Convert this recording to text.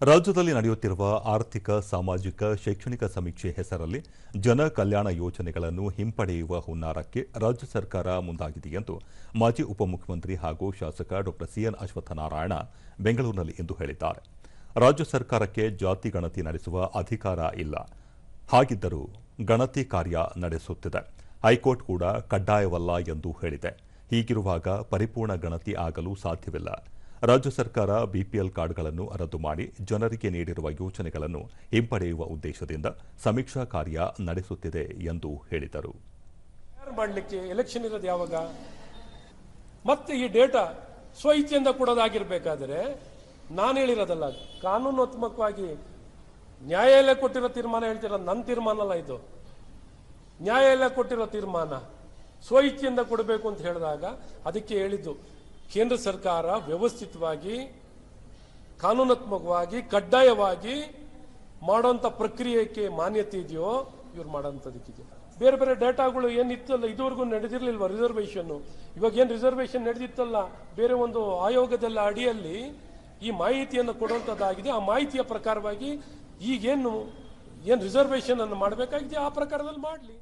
ರಾಜ್ಯದಲ್ಲಿ ನಡೆಯುತ್ತಿರುವ ಆರ್ಥಿಕ, ಸಾಮಾಜಿಕ, ಶೈಕ್ಷಣಿಕ ಸಮೀಕ್ಷೆ ಹೆಸರಲ್ಲಿ ಜನ ಕಲ್ಯಾಣ ಯೋಜನೆಗಳನ್ನು ಹಿಂಪಡೆಯುವ ಹುನ್ನಾರಕ್ಕೆ ರಾಜ್ಯ ಸರ್ಕಾರ ಮುಂದಾಗಿದೆ ಎಂದು ಮಾಜಿ ಉಪಮುಖ್ಯಮಂತ್ರಿ ಹಾಗೂ ಶಾಸಕ ಡಾ ಸಿಎನ್ ಅಶ್ವತ್ಥನಾರಾಯಣ ಬೆಂಗಳೂರಿನಲ್ಲಿ ಇಂದು ಹೇಳಿದ್ದಾರೆ. ರಾಜ್ಯ ಸರ್ಕಾರಕ್ಕೆ ಜಾತಿ ಗಣತಿ ನಡೆಸುವ ಅಧಿಕಾರ ಇಲ್ಲ. ಹಾಗಿದ್ದರೂ ಗಣತಿ ಕಾರ್ಯ ನಡೆಸುತ್ತಿದೆ. ಹೈಕೋರ್ಟ್ ಕೂಡ ಕಡ್ಡಾಯವಲ್ಲ ಎಂದು ಹೇಳಿದೆ. ಹೀಗಿರುವಾಗ ಪರಿಪೂರ್ಣ ಗಣತಿ ಆಗಲು ಸಾಧ್ಯವಿಲ್ಲ. ರಾಜ್ಯ ಸರ್ಕಾರ ಬಿಪಿಎಲ್ ಕಾರ್ಡ್ಗಳನ್ನು ರದ್ದು ಮಾಡಿ ಜನರಿಗೆ ನೀಡಿರುವ ಯೋಜನೆಗಳನ್ನು ಹಿಂಪಡೆಯುವ ಉದ್ದೇಶದಿಂದ ಸಮೀಕ್ಷಾ ಕಾರ್ಯ ನಡೆಸುತ್ತಿದೆ ಎಂದು ಹೇಳಿದರು. ಮಾಡಲಿಕ್ಕೆ ಎಲೆಕ್ಷನ್ ಇರೋದು ಯಾವಾಗ? ಮತ್ತೆ ಈ ಡೇಟಾ ಸ್ವ ಇಚ್ಛೆಯಿಂದ ಕೊಡೋದಾಗಿರ್ಬೇಕಾದ್ರೆ ನಾನು ಹೇಳಿರೋದಲ್ಲ, ಕಾನೂನಾತ್ಮಕವಾಗಿ ನ್ಯಾಯಾಲಯ ಕೊಟ್ಟಿರೋ ತೀರ್ಮಾನ ಹೇಳ್ತಿರೋ? ನನ್ನ ತೀರ್ಮಾನ ಅಲ್ಲ ಇದು. ನ್ಯಾಯಾಲಯ ಕೊಟ್ಟಿರೋ ತೀರ್ಮಾನ ಸ್ವ ಇಚ್ಛೆಯಿಂದ ಕೊಡಬೇಕು ಅಂತ ಹೇಳಿದಾಗ ಅದಕ್ಕೆ ಹೇಳಿದ್ದು ಕೇಂದ್ರ ಸರ್ಕಾರ ವ್ಯವಸ್ಥಿತವಾಗಿ, ಕಾನೂನಾತ್ಮಕವಾಗಿ, ಕಡ್ಡಾಯವಾಗಿ ಮಾಡೋಂಥ ಪ್ರಕ್ರಿಯೆಗೆ ಮಾನ್ಯತೆ ಇದೆಯೋ, ಇವ್ರು ಮಾಡೋಂಥದಕ್ಕಿದೆ ಬೇರೆ ಬೇರೆ ಡೇಟಾಗಳು ಏನಿತ್ತಲ್ಲ, ಇದುವರೆಗೂ ನಡೆದಿರಲಿಲ್ವ ರಿಸರ್ವೇಷನ್ನು? ಇವಾಗ ಏನು ರಿಸರ್ವೇಷನ್ ನಡೆದಿತ್ತಲ್ಲ, ಬೇರೆ ಒಂದು ಆಯೋಗದಲ್ಲ ಅಡಿಯಲ್ಲಿ ಈ ಮಾಹಿತಿಯನ್ನು ಕೊಡುವಂಥದ್ದಾಗಿದೆ. ಆ ಮಾಹಿತಿಯ ಪ್ರಕಾರವಾಗಿ ಈಗೇನು ಏನು ರಿಸರ್ವೇಷನ್ ಅನ್ನು ಮಾಡಬೇಕಾಗಿದೆ, ಆ ಪ್ರಕಾರದಲ್ಲಿ ಮಾಡಲಿ.